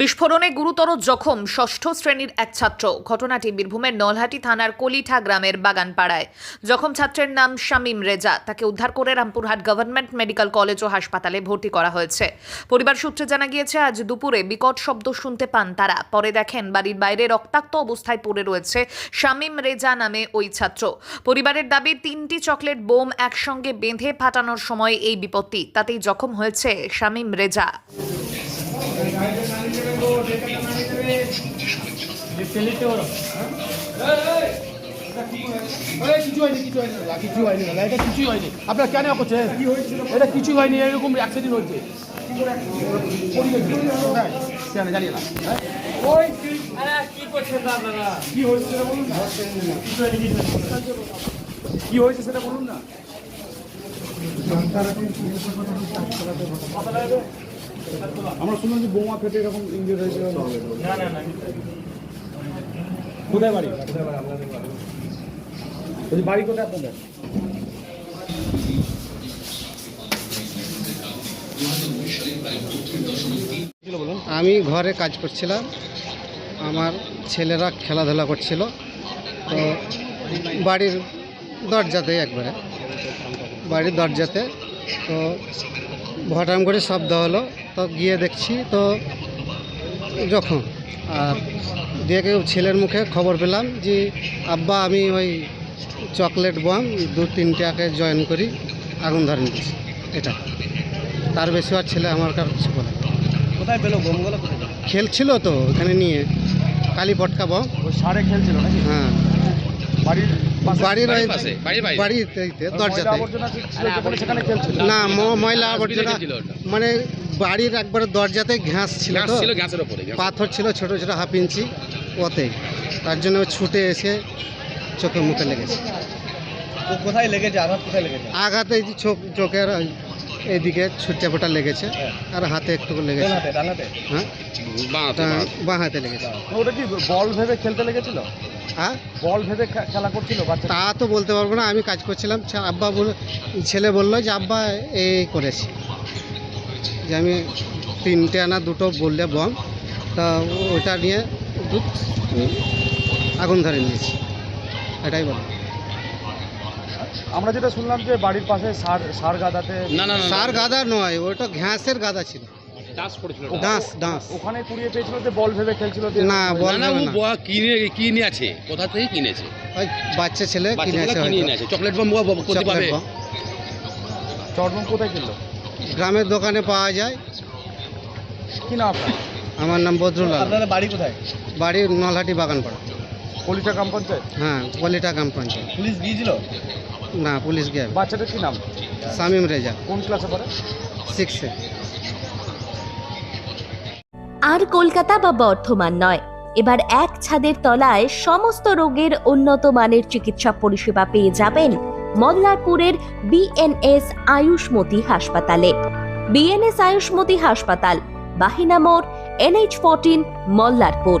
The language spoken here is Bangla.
বিস্ফোরণে গুরুতর জখম ষষ্ঠ শ্রেণির এক ছাত্র। ঘটনাটি বীরভূমের নলহাটি থানার কলিঠা গ্রামের বাগানপাড়ায়। জখম ছাত্রের নাম শামীম রেজা। তাকে উদ্ধার করে রামপুরহাট গভর্নমেন্ট মেডিকেল কলেজ ও হাসপাতালে ভর্তি করা হয়েছে। পরিবার সূত্রে জানা গিয়েছে, আজ দুপুরে বিকট শব্দ শুনতে পান তারা। পরে দেখেন, বাড়ির বাইরে রক্তাক্ত অবস্থায় পড়ে রয়েছে শামীম রেজা নামে ওই ছাত্র। পরিবারের দাবি, তিনটি চকলেট বোম একসঙ্গে বেঁধে ফাটানোর সময় এই বিপত্তি। তাতেই জখম হয়েছে শামীম রেজা এই, কিছু হয়নি কিছু হয়নি দাদা, কিছু হয়নি দাদা এটা কিছুই হয়নি আপনার কেন করছে এটা কিছু হয়নি এরকম অ্যাক্সিডেন্ট হয়েছে হ্যাঁ, কেন জানি না? কি হয়েছে হয়েছে সেটা বলুন না আমরা শুনলাম যে বোমা ফেটে এরকম ইঞ্জুরি হয়েছে না না কোথায় বাড়ি। বলছি বাড়ি কোথায় আপনাদের? আমি ঘরে কাজ করছিলাম। আমার ছেলেরা খেলাধুলা করছিল। তো বাড়ির দরজাতে একবারে। বাড়ির দরজাতে। তো ভটাম করে শব্দ হলো। তো গিয়ে দেখছি তো যখন আর দিয়ে কেউ ছেলের মুখে খবর পেলাম যে আব্বা আমি ওই চকলেট বম দু তিনটাকে জয়েন করি আগুন ধরে নিয়েছি এটা। তার বেশি আর ছেলে আমার কাছে বলে কোথায় পেল? বোমগুলো খেলছিল তো ওখানে নিয়ে কালী পটকা বম সারে খেলছিল নাকি? হ্যাঁ। বাড়ির বাড়ির পাশে, বাড়িতে? দরজাতে। না ম- ময়লা আবর্জনা মানে বাড়ির একবার দরজাতে ঘাস ছিল। পাথর ছিল ছোট ছোট হাফ ইঞ্চি ওতে। তার জন্য ছুটে এসে চোখে মুখে লেগেছে। কোথায় লেগেছে? আঘাত কোথায় লেগেছে? আঘাতে এই যে চোখ চোখের এইদিকে ছুটে ফোটা লেগেছে আর হাতে একটু লেগেছে। হ্যাঁ? বাঁ হাতে লেগেছে। ওটা কি বল ভেবে খেলতে লেগেছিল? হ্যাঁ বল ভেবে খেলা করছিল তা তো বলতে পারব না আমি কাজ করছিলাম আব্বা বলে ছেলে বলল যে আব্বা এই করেছি। যে আমি তিনটে আনা দুটো বললে বম তা ওটা নিয়ে দু- আগুন ধরে নিয়েছি। এটাই বলো আমরা যেটা শুনলাম যে বাড়ির পাশে সার সার গাদাতে না না সার গাদা নয় ওটা ঘাসের গাদা ছিল। ডাস পড়েছিল ডাঁস ডাঁস। ওখানে কুড়িয়ে পেয়েছিল যে বল ভেবে খেলছিল না না বল না ও কিনে কিনে আছে। কোথা থেকে কিনেছে? ওই বাচ্চা ছেলে কিনে আছে কিনে আছে চকলেট বম পাবে চটবম কোথায় কিনলো? গ্রামের দোকানে পাওয়া যায়। কি না আপনার? আমার নাম বদরুল বাড়ি কোথায়? বাড়ি নলহাটি বাগানপাড়া। কলিটা গ্রাম পঞ্চায়েত? হ্যাঁ কলিটা গ্রাম পঞ্চায়েত। পুলিশ গিয়েছিল? না পুলিশ গিয়ে। বাচ্চাটার কি নাম? শামিম রেজা। কোন ক্লাসে পড়ে? সিক্সে আর কলকাতা বা বর্ধমান নয়। এবার এক ছাদের তলায় সমস্ত রোগের উন্নত মানের চিকিৎসা পরিষেবা পেয়ে যাবেন মল্লারপুরের বিএনএস আয়ুষ্মতি হাসপাতালে। বিএনএস আয়ুষ্মতি হাসপাতাল বাহিনা মোড় NH fourteen Mallarpur.